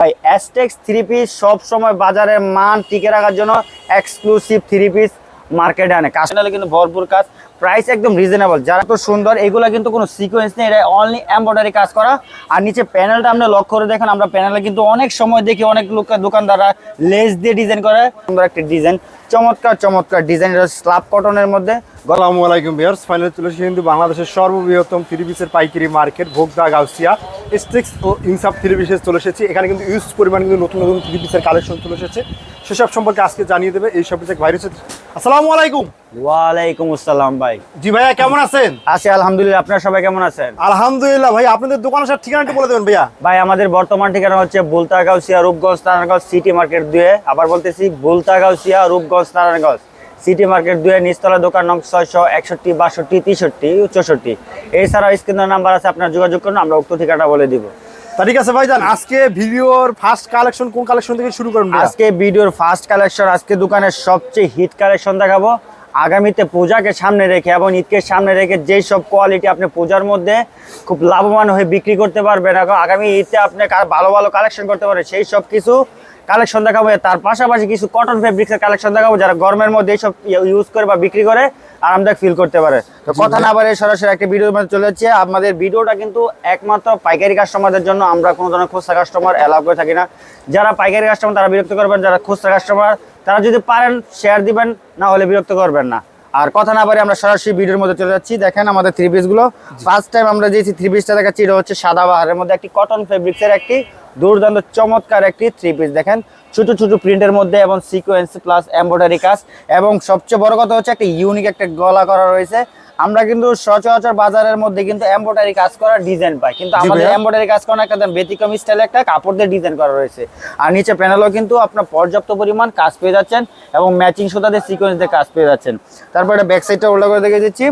ভাই Astex three piece সবসময় বাজারের মান টিকে রাখার জন্য এক্সক্লুসিভ থ্রি পিস মার্কেটে আনে। কাজ কিন্তু ভরপুর কাজ। প্রাইস একদম রিজনেবল যারা তো সুন্দর, এগুলো কিন্তু কোনো সিকোয়েন্স নেই, এটা অনলি এমব্রয়ডারি কাজ করা। আর নিচে প্যানেলটা আপনি লক্ষ্য করে দেখেন, আমরা প্যানেলে কিন্তু অনেক সময় দেখি, অনেক লোক, দোকানদাররা লেস দিয়ে ডিজাইন করে। সুন্দর একটা ডিজাইন চমৎকার চমৎকার ডিজাইন স্লাব কটনের মধ্যে। আসসালামু আলাইকুম ভিউয়ার্স ফাইনালি চলে এসেছি কিন্তু বাংলাদেশের সর্ববৃহত্তম থ্রি পিসের পাইকারি মার্কেট ভোগদা, গাউসিয়া। স্টিক্স ও ইনসাফ থ্রি পিসে চলে এসেছি। এখানে কিন্তু ইউজ পরিমাণ কিন্তু নতুন নতুন থ্রি পিসের কালেকশন চলে এসেছে। সেসব সম্পর্কে আজকে জানিয়ে দেবে এই সব ভাইরাস আসসালামু আলাইকুম। ওয়ালাইকুম আসসালাম ভাই। জি ভাইয়া কেমন আছেন? আছি আলহামদুলিল্লাহ আপনারা সবাই কেমন আছেন? আলহামদুলিল্লাহ ভাই আপনাদের দোকানের সাথে ঠিকানা বলে দেবেন ভাইয়া। ভাই আমাদের বর্তমান ঠিকানা হচ্ছে বুলতাগাউসিয়া রূপগঞ্জ নারায়ণগঞ্জ সিটি মার্কেট দুয়ে। আবার বলতেছি বুলতাগাউসিয়া রূপগঞ্জ নারায়ণগঞ্জ সিটি মার্কেট দুয়ে নিচতলা দোকান নং ছয়শো একষট্টি বাষট্টি তেষট্টি চৌষট্টি। এছাড়াও স্ক্রিনের নাম্বার আছে আপনার যোগাযোগ করুন আমরা উক্ত ঠিকানা বলে দিব। ঠিক আছে ভাইজান আজকে ভিডিওর ফার্স্ট কালেকশন কোন কালেকশন থেকে শুরু করুন আজকে ভিডিওর ফার্স্ট কালেকশন আজকে দোকানের সবচেয়ে হিট কালেকশন দেখাবো। আগামীতে পূজাকে সামনে রেখে এবং ঈদকে সামনে রেখে যেই সব কোয়ালিটি আপনি পূজার মধ্যে খুব লাভবান হয়ে বিক্রি করতে পারবেন এখন আগামী ঈদে আপনি ভালো ভালো কালেকশন করতে পারবেন সেই সব কিছু কালেকশন দেখাবো। তার পাশাপাশি কিছু কটন ফেব্রিক্সের কালেকশন দেখাবো যারা গরমের মধ্যে এইসব ইউজ করে বা বিক্রি করে আরামদায়ক ফিল করতে পারে। তো কথা না বারে সরাসরি একটা ভিডিওর মধ্যে চলে যাচ্ছে। আমাদের ভিডিওটা কিন্তু একমাত্র পাইকারি কাস্টমারদের জন্য আমরা কোনো ধরনের খুচরা কাস্টমার অ্যালাউ করে থাকি না। যারা পাইকারি কাস্টমার তারা বিরক্ত করবেন যারা খুচরা কাস্টমার তারা যদি পারেন শেয়ার দিবেন না হলে বিরক্ত করবেন না। আর কথা না পারে আমরা সরাসরি ভিডিওর মধ্যে চলে যাচ্ছি। দেখেন আমাদের থ্রি পিসগুলো ফার্স্ট টাইম আমরা যেছি থ্রি পিসটা দেখাচ্ছি এটা হচ্ছে সাদা বাহারের মধ্যে একটি কটন ফেব্রিক্সের একটি দুর্দান্ত চমৎকার একটি থ্রি পিস দেখেন ছোট ছোট প্রিন্টের মধ্যে এবং সিকোয়েন্স প্লাস এমব্রয়ডারি কাজ। এবং সবচেয়ে বড় কথা হচ্ছে একটা ইউনিক একটা গলা করা রয়েছে। আমরা কিন্তু সচরাচর বাজারের মধ্যে কিন্তু এমব্রয়ডারি কাজ করার ডিজাইন পাই। কিন্তু আমাদের। এমব্রয়ডারি কাজ করার একটা ব্যতিক্রম স্টাইলে একটা কাপড় দিয়ে ডিজাইন করা রয়েছে। আর নিচে প্যানেলও কিন্তু আপনার পর্যাপ্ত পরিমাণ কাজ পেয়ে যাচ্ছেন এবং ম্যাচিং সুতা দিয়ে সিকোয়েন্স দিয়ে কাজ পেয়ে যাচ্ছেন। তারপরে ব্যাক সাইডটা উল্টো করে দেখে দিচ্ছি।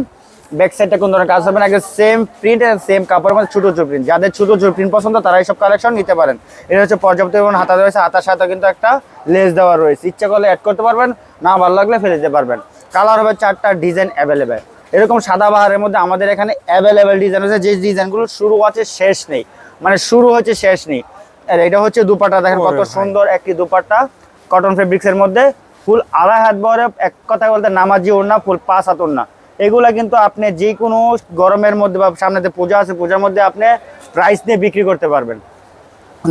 ব্যাক সাইডটা কোন ধরনের কাজ হবে না সেম প্রিন্ট আর সেম কাপড়ের মধ্যে ছোট ছোট প্রিন্ট যাদের ছোট ছোট প্রিন্ট পছন্দ তারা এইসব কালেকশন নিতে পারেন। এটা হচ্ছে পর্যাপ্ত পরিমাণ হাতা রয়েছে হাতার সাথে কিন্তু একটা লেস দেওয়া রয়েছে। ইচ্ছা করলে অ্যাড করতে পারবেন না ভালো লাগলে ফেলে দিতে পারবেন। কালার হবে চারটা ডিজাইন অ্যাভেলেবেল এরকম সাদা বাহারের মধ্যে আমাদের এখানে অ্যাভেলেবেল ডিজাইন আছে। যে ডিজাইনগুলো শুরু আছে শেষ নেই। মানে শুরু হচ্ছে শেষ নেই। আর এটা হচ্ছে দুপাট্টা। দেখেন কত সুন্দর একটি দুপাট্টা। কটন ফেব্রিক্সের মধ্যে ফুল আড়াই হাত বহরে এক কথা বলতে নামাজি ওড়না ফুল পাঁচ হাত ওড়না। এগুলা কিন্তু আপনি যে কোনো গরমের মধ্যে বা সামনে যে পূজা আছে পূজার মধ্যে আপনি প্রাইস দিয়ে বিক্রি করতে পারবেন।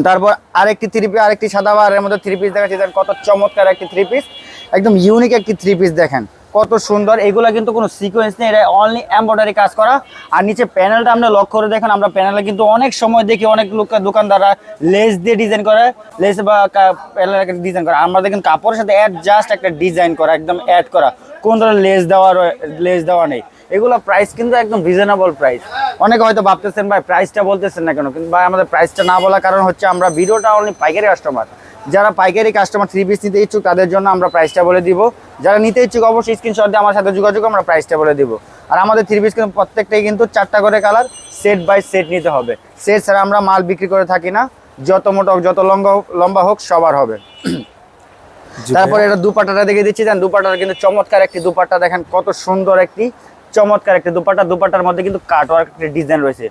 তারপর আরেকটি থ্রি পিস আরেকটি সাদা বারের মধ্যে থ্রি পিস দেখাচ্ছি। দেখেন কত চমৎকার একটি থ্রি পিস একদম ইউনিক একটি থ্রি পিস দেখেন। কত সুন্দর। এগুলা কিন্তু কোনো সিকোয়েন্স নেই, এটা অনলি এমব্রয়ডারি কাজ করা। আর নিচে প্যানেলটা আমরা লক্ষ্য করে দেখেন, আমরা প্যানেলে কিন্তু অনেক সময় দেখি, অনেক লোক, দোকানদাররা লেস দিয়ে ডিজাইন করে লেস বা প্যানেল ডিজাইন করে। আমরা দেখেন কাপড়ের সাথে অ্যাড জাস্ট একটা ডিজাইন করা, একদম অ্যাড করা। কোন ধরনের লেস দেওয়া লেস দেওয়া নেই। এগুলো প্রাইস কিন্তু একদম রিজনেবল প্রাইস অনেকে হয়তো ভাবতেছেন, ভাই প্রাইসটা বলতেছেন না কেন? কিন্তু ভাই, আমাদের প্রাইসটা না বলার কারণ হচ্ছে আমরা ভিডিওটা অনলি পাইকারি কাস্টমার যারা পাইকারি কাস্টমার থ্রি পিস নিতে ইচ্ছুক তাদের জন্য আমরা প্রাইসটা বলে দিব। যারা নিতে ইচ্ছুক অবশ্যই স্ক্রিনশট দিয়ে আমার সাথে যোগাযোগ আমরা প্রাইসটা বলে দিব। আর আমাদের থ্রি পিস কিন্তু প্রত্যেকটাই কিন্তু চারটা করে কালার সেট বাই সেট নিতে হবে। সেট ছাড়া আমরা মাল বিক্রি করে থাকি না। যত মোটা হোক যত লম্বা হোক লম্বা হোক সবার হবে। তারপরে এটা দুপাট্টাটা দেখে দিচ্ছি দেন দুপাট্টার কিন্তু চমৎকার একটি দুপাট্টা দেখেন কত সুন্দর একটি চমৎকার একটি দুপাটা দুপাট্টার মধ্যে কিন্তু কাটওয়ার্ক একটি ডিজাইন রয়েছে।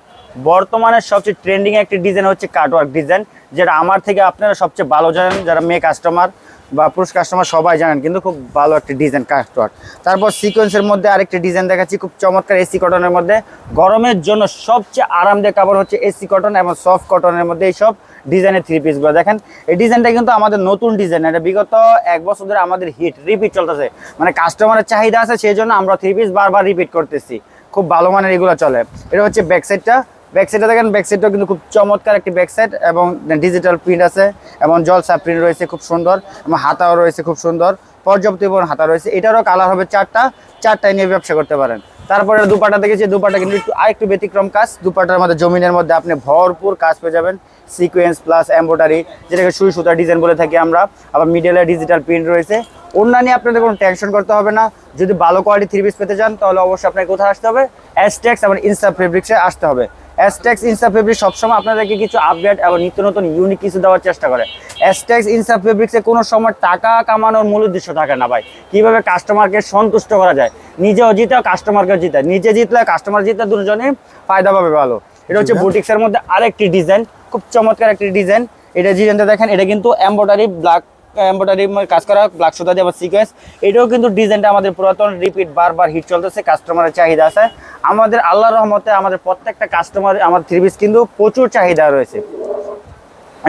বর্তমানে সবচেয়ে ট্রেন্ডিং একটি ডিজাইন হচ্ছে কাটওয়ার্ক ডিজাইন যেটা আমার থেকে আপনারা সবচেয়ে ভালো জানেন, যারা মেয়ে কাস্টমার বা পুরুষ কাস্টমার সবাই জানেন, কিন্তু খুব ভালো একটি ডিজাইন কাটওয়ার্ক তারপর সিকোয়েন্সের মধ্যে আরেকটি ডিজাইন দেখাচ্ছি, খুব চমৎকার এসি কটনের মধ্যে। গরমের জন্য সবচেয়ে আরামদায়ক কাপড় হচ্ছে এসি কটন এবং সফট কটনের মধ্যে এইসব ডিজাইনের থ্রি পিসগুলো দেখেন, এই ডিজাইনটা কিন্তু আমাদের নতুন ডিজাইন এটা বিগত এক বছর ধরে আমাদের হিট রিপিট চলতেছে। মানে কাস্টমারের চাহিদা আছে সেই জন্য আমরা থ্রি পিস বারবার রিপিট করতেছি। খুব ভালো মানের এগুলো চলে। এটা হচ্ছে ব্যাক সাইডটা ব্যাক সাইডটা দেখেন ব্যাক সাইডটাও কিন্তু খুব চমৎকার একটি ব্যাক সাইড এবং ডিজিটাল প্রিন্ট আছে এবং জলসা প্রিন্ট রয়েছে, খুব সুন্দর এবং হাতাও রয়েছে, খুব সুন্দর। পর্যাপ্ত পরিমাণ হাতা রয়েছে। এটারও কালার হবে চারটা, চারটায় নিয়ে ব্যবসা করতে পারেন। তারপরে দুপাটা দেখেছি, দুপাটা কিন্তু একটু, আরেকটু ব্যতিক্রম কাজ। দুপাটার মধ্যে জমিনের মধ্যে আপনি ভরপুর কাজ পেয়ে যাবেন। সিকোয়েন্স প্লাস এম্ব্রয়ডারি যেটাকে সুই সুতা ডিজাইন বলে থাকি আমরা। আবার মিডলে ডিজিটাল প্রিন্ট রয়েছে। অন্যান্য আপনাদের কোনো টেনশন করতে হবে না। যদি ভালো কোয়ালিটি থ্রি পিস পেতে চান, তাহলে অবশ্যই আপনাকে কোথায় আসতে হবে? অ্যাস্টেক্স এবং ইনস্টা ফেব্রিক্সে আসতে হবে। অ্যাস্টেক্স ইনস্টা ফেব্রিক সবসময় আপনাদেরকে কিছু আপডেট এবং নিত্য নতুন ইউনিক কিছু দেওয়ার চেষ্টা করে। অ্যাস্টেক্স ইনস্টা ফেব্রিক্সে কোনো সময় টাকা কামানোর মূল উদ্দেশ্য থাকে না ভাই। কীভাবে কাস্টমারকে সন্তুষ্ট করা যায়? নিজেও জিতে কাস্টমারকে জিতে নিজে জিতলে কাস্টমার জিতলে দুজনেই ফায়দা পাবে ভালো। এটা হচ্ছে বুটিক্সের মধ্যে আরেকটি ডিজাইন খুব চমৎকার একটি ডিজাইন এটা ডিজাইনটা দেখেন এটা কিন্তু এম্বয়ডারি ব্ল্যাক এম্বয়ডারি কাজ করা ব্ল্যাক সুতা দিয়ে সিকোয়েন্স এটাও কিন্তু ডিজাইনটা আমাদের পুরাতন রিপিট বারবার হিট চলতেছে কাস্টমারের চাহিদা আছে। আমাদের আল্লাহর রহমতে আমাদের প্রত্যেকটা কাস্টমার আমার থ্রি পিস কিন্তু প্রচুর চাহিদা রয়েছে।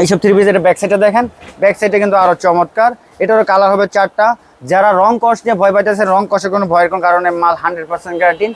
এইসব থ্রি পিসের ব্যাক সাইডে দেখেন। ব্যাক সাইডে কিন্তু আরও চমৎকার। এটারও কালার হবে চারটা। যারা রং কষ নিয়ে ভয় পাইতেছে, রং কষের কোনো ভয়ের কোনো কারণে মাল হান্ড্রেড পার্সেন্ট গ্যারান্টি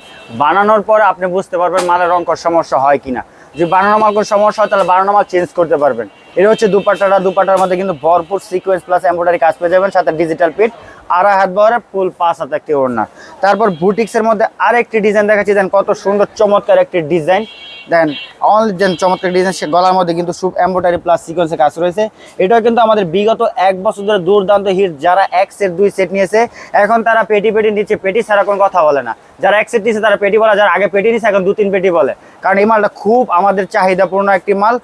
বানানোর পর আপনি বুঝতে পারবেন মালের রং কষ সমস্যা হয় কিনা। যদি বানানো মাল কোনো সমস্যা হয়, তাহলে বানানো মাল চেঞ্জ করতে পারবেন। এটা হচ্ছে দুপাট্টাটা। দুপাট্টার মধ্যে কিন্তু ভরপুর সিকোয়েন্স প্লাস এম্ব্রয়ডারি কাজ পেয়ে যাবেন, সাথে ডিজিটাল পিট আড়াই হাত বহরে ফুল পাঁচ হাতে একটি ওড়না। তারপর বুটিক্সের মধ্যে আরেকটি ডিজাইন দেখাচ্ছি দেন কত সুন্দর, চমৎকার একটি ডিজাইন দেন অনলি দেন চমৎকার ডিজাইন সে গলার মধ্যে কিন্তু সুপ এম্ব্রয়ডারি প্লাস সিকোয়েন্সের কাজ রয়েছে। এটাও কিন্তু আমাদের বিগত এক বছর ধরে দুর্দান্ত হিট যারা এক সেট দুই সেট নিয়েছে, এখন তারা পেটি পেটি নিচ্ছে, পেটি ছাড়া কোনো কথা বলে না। যারা এক সেট নিয়েছে, তারা পেটি বলে, যারা আগে পেটি নিচ্ছে এখন দু, তিন পেটি বলে। কারণ এই মালটা খুব আমাদের চাহিদাপূর্ণ একটি মাল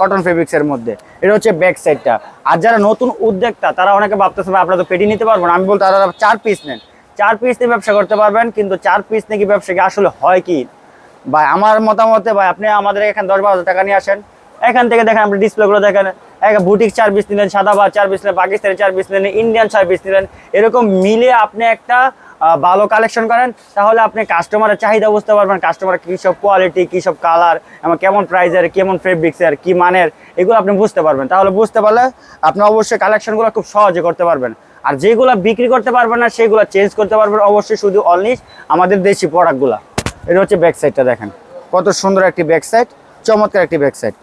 কটন ফেব্রিক্সের মধ্যে। এটা হচ্ছে ব্যাক সাইডটা আর যারা নতুন উদ্যোক্তা, তারা অনেকে ভাবতেছে আপনারা তো পেটি নিতে পারব না। আমি বলতে, তারা চার পিস নেন। চার পিস নিয়ে ব্যবসা করতে পারবেন, কিন্তু চার পিস নিয়ে কি ব্যবসা আসলে হয় কি? ভাই, আমার মতামতে ভাই, আপনি আমাদের এখানে দশ বারো টাকা নিয়ে আসেন। এখান থেকে দেখেন আপনি ডিসপ্লেগুলো দেখেন। এক বুটিক চার পিস নিলেন সাদাবাদ চার পিস নিলেন, পাকিস্তানি চার পিস নিলেন ইন্ডিয়ান চার পিস নিলেন, এরকম মিলে আপনি একটা ভালো কালেকশন করেন। তাহলে আপনি কাস্টমারের চাহিদা বুঝতে পারবেন কাস্টমার কী সব কোয়ালিটি কী সব কালার এবং কেমন প্রাইসের কেমন ফেব্রিক্সের কী মানের, এগুলো আপনি বুঝতে পারবেন। তাহলে বুঝতে পারলে আপনি অবশ্যই কালেকশনগুলো খুব সহজে করতে পারবেন। আর যেগুলো বিক্রি করতে পারবেন না, সেগুলো চেঞ্জ করতে পারবেন, অবশ্যই শুধু অনলি আমাদের দেশি প্রোডাক্টগুলো এটা হচ্ছে ব্যাক সাইডটা দেখেন। কত সুন্দর একটি ব্যাক সাইড চমৎকার একটি ব্যাক সাইড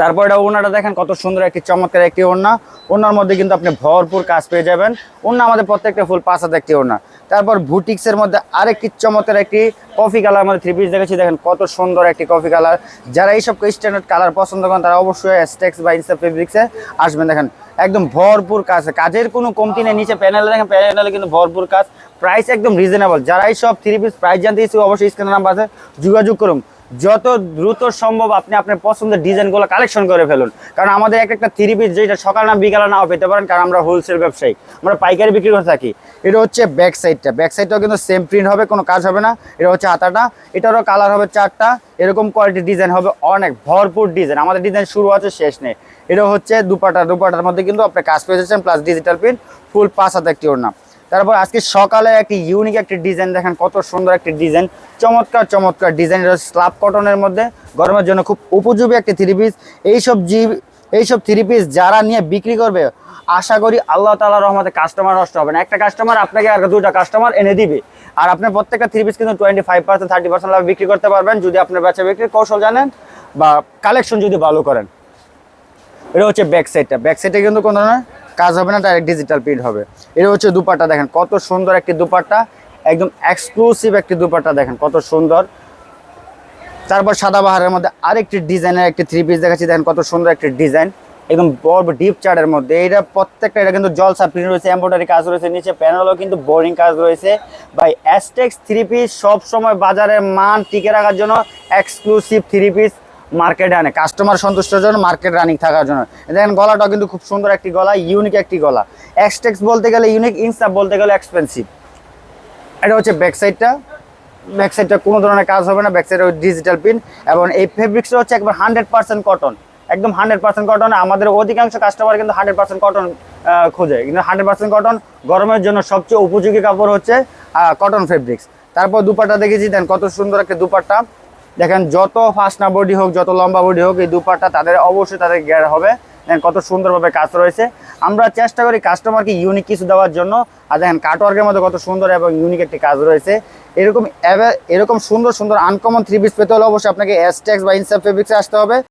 তারপর এটা ওনাটা দেখেন, কত সুন্দর একটি, চমৎকার একটি ওড়না। ওনার মধ্যে কিন্তু আপনি ভরপুর কাজ পেয়ে যাবেন। ওড়না আমাদের প্রত্যেকটা ফুল পাঁচ একটি ওড়না। তারপর বুটিক্সের মধ্যে আরেকটি চমৎকার একটি কফি কালার আমাদের থ্রি পিস দেখেছি দেখেন কত সুন্দর একটি কফি কালার যারা এইসব স্ট্যান্ডার্ড কালার পছন্দ করেন, তারা অবশ্যই স্টেক্স বা ইনসা ফেব্রিক্সে আসবেন। দেখেন, একদম ভরপুর কাজ। কাজের কোনো কমতি নেই। নিচে প্যানেলে দেখেন প্যানেলে কিন্তু ভরপুর কাজ। প্রাইস একদম রিজনেবল যারা এইসব থ্রি পিস প্রাইস জানতে ইচ্ছুক, অবশ্যই স্ক্রিনের নাম্বার আছে, যোগাযোগ করুন। যত দ্রুত সম্ভব আপনি আপনার পছন্দের ডিজাইনগুলো কালেকশন করে ফেলুন। কারণ আমাদের এক একটা থ্রি পিস যেটা সকাল না বিকালে নাও পেতে পারেন, কারণ আমরা হোলসেল ব্যবসায়ী। আমরা পাইকারি বিক্রি করে থাকি। এটা হচ্ছে ব্যাক সাইডটা ব্যাক সাইডটাও কিন্তু সেম প্রিন্ট হবে, কোনো কাজ হবে না। এটা হচ্ছে হাতাটা। এটারও কালার হবে চারটা। এরকম কোয়ালিটি ডিজাইন হবে অনেক। ভরপুর ডিজাইন আমাদের ডিজাইন শুরু আছে, শেষ নেই। এটা হচ্ছে দুপাটা। দুপাটার মধ্যে কিন্তু আপনি কাজ পেয়েছেন প্লাস ডিজিটাল প্রিন্ট ফুল পাঁচ হাতে একটি ওড়না তারপর আজকে সকালে একটি ইউনিক একটি ডিজাইন দেখেন, কত সুন্দর একটি ডিজাইন চমৎকার চমৎকার ডিজাইন স্লাব কটনের মধ্যে। গরমের জন্য খুব উপযোগী একটি থ্রি পিস এইসব জি এইসব থ্রি পিস যারা নিয়ে বিক্রি করবে, আশা করি আল্লাহ তালা রহমতে কাস্টমার নষ্ট হবে না। একটা কাস্টমার আপনাকে আর দুটা কাস্টমার এনে দিবে। আর আপনি প্রত্যেকটা থ্রি পিস কিন্তু twenty five percent thirty percent লাভ বিক্রি করতে পারবেন। যদি আপনার বেচা বিক্রির কৌশল জানেন বা কালেকশন যদি ভালো করেন। এটা হচ্ছে ব্যাক সাইডটা ব্যাক সাইডে কিন্তু কোনো ধরনের কাজ হবে না ডাইরেক্ট ডিজিটাল প্রিন্ট হবে। এটা হচ্ছে দুপাট্টা দেখেন, কত সুন্দর একটি দুপাট্টা, একদম এক্সক্লুসিভ একটি দুপাট্টা দেখেন, কত সুন্দর। তারপর সাদা বাহারের মধ্যে আরেকটি ডিজাইনের একটি থ্রি পিস দেখাচ্ছি, দেখেন কত সুন্দর একটি ডিজাইন, একদম বড় ডিপ চার্টের মধ্যে। এটা প্রত্যেকটা, এটা কিন্তু জলসা প্রিন্ট রয়েছে এম্ব্রয়ডারি কাজ রয়েছে, নিচে প্যানেলও কিন্তু বোরিং কাজ রয়েছে। ভাই অ্যাস্টেক্স থ্রি পিস সবসময় বাজারের মান টিকে রাখার জন্য এক্সক্লুসিভ থ্রি পিস মার্কেটে আনে। কাস্টমার সন্তুষ্টের জন্য মার্কেট রানিং থাকার জন্য। দেখেন গলাটাও কিন্তু খুব সুন্দর একটি গলা ইউনিক একটি গলা। এক্সটেক্স বলতে গেলে ইউনিক ইনসাপ বলতে গেলে এক্সপেন্সিভ এটা হচ্ছে ব্যাক সাইডটা ব্যাক সাইডটা কোনো ধরনের কাজ হবে না। ব্যাক সাইডে ডিজিটাল প্রিন্ট এবং এই ফেব্রিক্সটা হচ্ছে একবার হান্ড্রেড পার্সেন্ট কটন একদম হান্ড্রেড পার্সেন্ট কটন আমাদের অধিকাংশ কাস্টমার কিন্তু হান্ড্রেড পার্সেন্ট কটন খোঁজে। কিন্তু হান্ড্রেড পার্সেন্ট কটন গরমের জন্য সবচেয়ে উপযোগী কাপড় হচ্ছে কটন ফেব্রিক্স তারপর দুপাট্টা দেখেছি। দেন কত সুন্দর একটা দুপাট্টা। দেখেন, যত ফাস্ট না বডি হোক, যত লম্বা বডি হোক, এই দুপাটা তাদের অবশ্যই তাদের গেয়ার হবে। দেখেন, কত সুন্দরভাবে কাজ রয়েছে। আমরা চেষ্টা করি কাস্টমারকে ইউনিক কিছু দেওয়ার জন্য। আর দেখেন কাটওয়ার্কের মধ্যে কত সুন্দর এবং ইউনিক একটি কাজ রয়েছে। এরকম এরকম সুন্দর সুন্দর আনকমন থ্রি পিস পেতে হলে অবশ্যই আপনাকে এসটেক্স বা ইনসাফ ফেব্রিক্সে আসতে হবে।